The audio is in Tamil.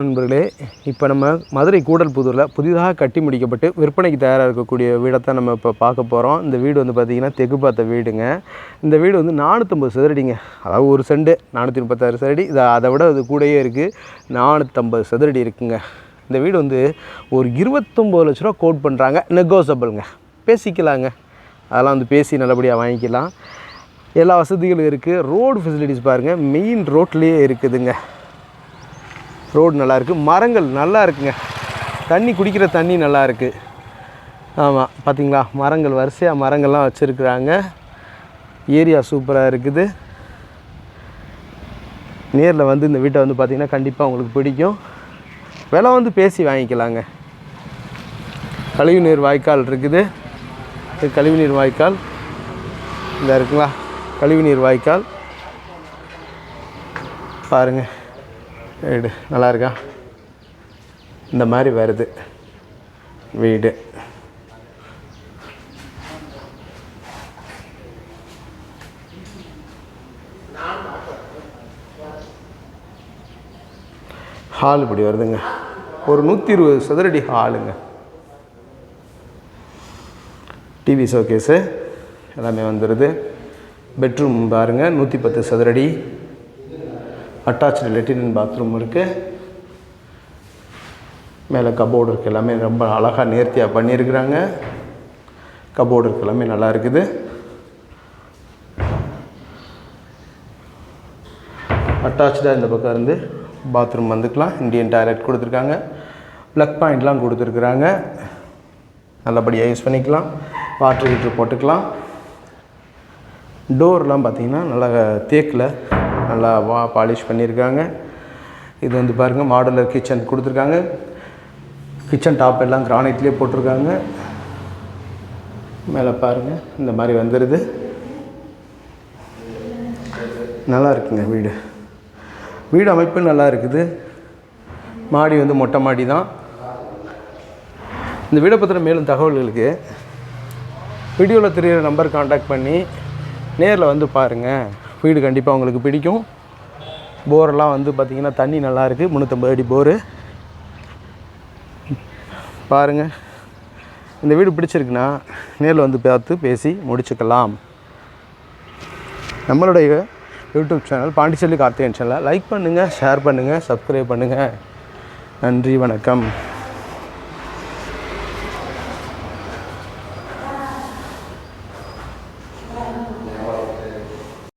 நண்பர்களே இப்போ நம்ம மதுரை கூடல்புதூரில் புதிதாக கட்டி முடிக்கப்பட்டு விற்பனைக்கு தயாராக இருக்கக்கூடிய வீடைத்தான் நம்ம இப்போ பார்க்க போகிறோம் இந்த வீடு வந்து பார்த்திங்கன்னா தெகு பார்த்த வீடுங்க. இந்த வீடு வந்து நானூற்றம்பது சதுரடிங்க. அதாவது ஒரு செண்டு நானூற்றி முப்பத்தாறு சதுரடி. இதை அதை விட அது கூடயே இருக்குது நானூற்றம்பது சதுரடி இருக்குங்க. இந்த வீடு வந்து ஒரு இருபத்தொம்போது லட்ச ரூபா கோட் பண்ணுறாங்க நெகோசபிளுங்க பேசிக்கலாங்க. அதெல்லாம் வந்து பேசி நல்லபடியாக வாங்கிக்கலாம். எல்லா வசதிகளும் இருக்குது ரோடு ஃபெசிலிட்டிஸ் பாருங்கள் மெயின் ரோட்லேயே இருக்குதுங்க. ரோடு நல்லாயிருக்கு. மரங்கள் நல்லா இருக்குங்க தண்ணி குடிக்கிற தண்ணி நல்லா இருக்குது ஆமாம் பார்த்தீங்களா மரங்கள் வரிசையாக மரங்கள்லாம் வச்சுருக்குறாங்க. ஏரியா சூப்பராக இருக்குது. நேரில் வந்து இந்த வீட்டை வந்து பார்த்திங்கன்னா கண்டிப்பாக உங்களுக்கு பிடிக்கும். விலை வந்து பேசி வாங்கிக்கலாங்க. கழிவுநீர் வாய்க்கால் இருக்குது. கழிவு கழிவுநீர் வாய்க்கால். இந்த இருக்குங்களா? கழிவுநீர் வாய்க்கால். பாருங்கள் வீடு. நல்லா இருக்கா இந்த மாதிரி வருது. வீடு. ஹால் இப்படி வருதுங்க. ஒரு நூற்றி இருபது சதுரடி ஹாலுங்க டிவி ஷோகேஸு எல்லாமே வந்துடுது பெட்ரூம் பாருங்கள் நூற்றி பத்து சதுரடி. அட்டாச்சு லெட்டின் பாத்ரூம் இருக்குது மேலே கபோர்டு இருக்குது எல்லாமே ரொம்ப அழகாக நேர்த்தியாக பண்ணியிருக்கிறாங்க. கபோர்டு இருக்குது எல்லாமே நல்லா இருக்குது. அட்டாச்சாக இந்த பக்கம் இருந்து பாத்ரூம் வந்துக்கலாம். இந்தியன் டாய்லெட் கொடுத்துருக்காங்க. ப்ளக் பாயிண்ட்லாம் கொடுத்துருக்குறாங்க. நல்லபடியாக யூஸ் பண்ணிக்கலாம். வாட்டர் ஹீட்ரு போட்டுக்கலாம். டோர்லாம் பார்த்தீங்கன்னா நல்லா தேக்கில். நல்லா வா பாலிஷ் பண்ணியிருக்காங்க. இது வந்து பாருங்கள் மாடுலர் கிச்சன் கொடுத்துருக்காங்க. கிச்சன் டாப் எல்லாம் கிரானைட்லேயே போட்டிருக்காங்க. மேலே பாருங்கள் இந்த மாதிரி வந்துடுது நல்லா இருக்குங்க வீடு. வீடு அமைப்பு நல்லா இருக்குது. மாடி வந்து மொட்டை மாடி தான். இந்த வீடை பற்றின மேலும் தகவல்களுக்கு வீடியோவில் தெரிகிற நம்பர் காண்டாக்ட் பண்ணி நேரில் வந்து பாருங்கள் வீடு கண்டிப்பாக உங்களுக்கு பிடிக்கும். போரெல்லாம் வந்து பார்த்திங்கன்னா தண்ணி நல்லாயிருக்கு முந்நூற்றம்பது அடி போரு. பாருங்கள் இந்த வீடு பிடிச்சிருக்குன்னா நேரில் வந்து பார்த்து பேசி முடிச்சுக்கலாம். நம்மளுடைய யூடியூப் சேனல் பாண்டிச்சேரி கார்த்திகேயன் சேனலை லைக் பண்ணுங்கள் ஷேர் பண்ணுங்கள் சப்ஸ்கிரைப் பண்ணுங்கள் நன்றி வணக்கம்.